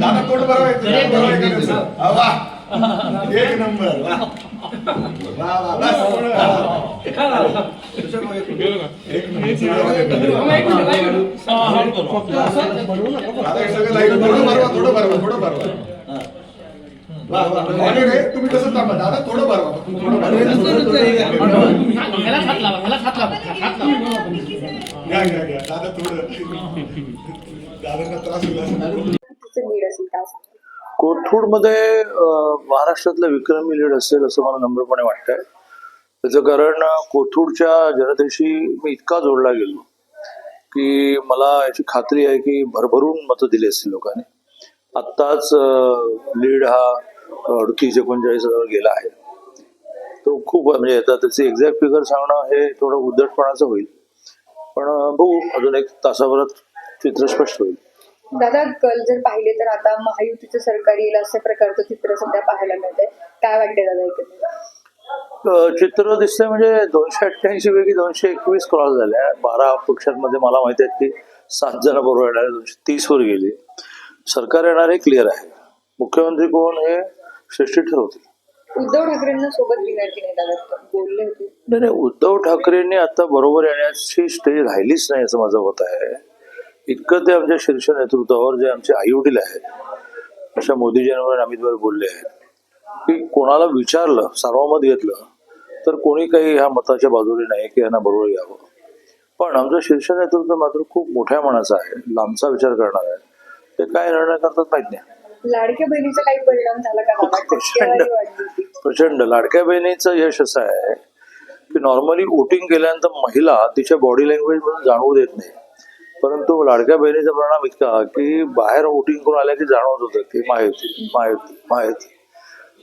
दादा पोट बरं आहे तुझं? बरं आहे का तुझं? हा, वा. एक नंबर वा वा वा. एक नंबर थोडं भरवा थोडं भरवा थोडं भरवा. वा वा आणि रे तुम्ही कसं थांबा दादा थोडं भरवा कोथरूडमध्ये अं, महाराष्ट्रातलं विक्रमी लीड असेल असं मला नम्रपणे वाटतंय. त्याचं कारण कोथरूडच्या जनतेशी मी इतका जोडला गेलो की मला याची खात्री आहे की भरभरून मतं दिली असतील लोकांनी. आत्ताच लीड हा अडतीस एकोणचाळीस हजार गेला आहे. तो खूप म्हणजे आता त्याचे एक्झॅक्ट फिगर सांगणं हे थोडं उद्धटपणाचं होईल. पण बघू. अजून एक तासाभरात चित्र स्पष्ट होईल. दादा कल जर पाहिले तर आता महायुतीचं सरकार येईल असं प्रकारचं चित्र सध्या पाहायला मिळतंय. काय वाटतंय दादा अ, चित्र दिसतंय म्हणजे दोनशे अठ्ठ्याऐंशी पैकी दोनशे एकवीस क्रॉस झाल्या. बारा पक्षांमध्ये मला माहिती आहे की सात जण बरोबर येणार दोनशे तीस वर गेली. सरकार येणार हे क्लिअर आहे. मुख्यमंत्री कोण हे श्रेष्ठी ठरवतील. उद्धव ठाकरेंना सोबत घेणार की? नाही दादा बोलले होते. नाही नाही उद्धव ठाकरेंनी आता बरोबर येण्याची स्टेज राहिलीच नाही असं माझं मत आहे. इतकं ते आमच्या शीर्ष नेतृत्वावर जे आमचे आई वडील आहेत अशा मोदीजींवर आणि अमितवर बोलले आहेत की कोणाला विचारलं सार्वमत घेतलं तर कोणी काही ह्या मताच्या बाजूने नाही की यांना बरोबर घ्यावं. पण आमचं शीर्ष नेतृत्व मात्र खूप मोठ्या मनाचं आहे लांबचा विचार करणार आहे. ते काय निर्णय करतात माहीत नाही. लाडक्या बहिणीचा काही परिणाम झाला का? प्रचंड. प्रचंड. लाडक्या बहिणीचं यश असं आहे की नॉर्मली वोटिंग केल्यानंतर महिला तिच्या बॉडी लँग्वेज मधून जाणवू देत नाही. परंतु लाडक्या बहिणीचा परिणाम इतका की बाहेर वोटिंग करून आल्या की जाणवत होतं की महायुती महायुती महायुती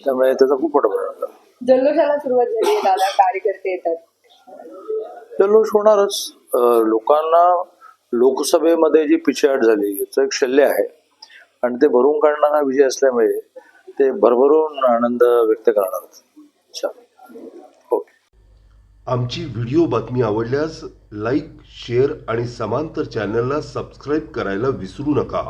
त्यामुळे त्याचा खूप मोठा परिणाम झाला. जल्लोषाला सुरुवात झाली दादा. कार्यकर्ते येतात. जल्लोष होणारच. लोकांना लोकसभेमध्ये जी पिछेहाट झाली याचं एक शल्य आहे. आणि ते भरून काढणारा विजय असल्यामुळे ते भरभरून आनंद व्यक्त करणार अच्छा आमची व्हिडिओ बातमी आवडल्यास लाईक शेअर आणि समांतर चॅनलला सबस्क्राईब करायला विसरू नका.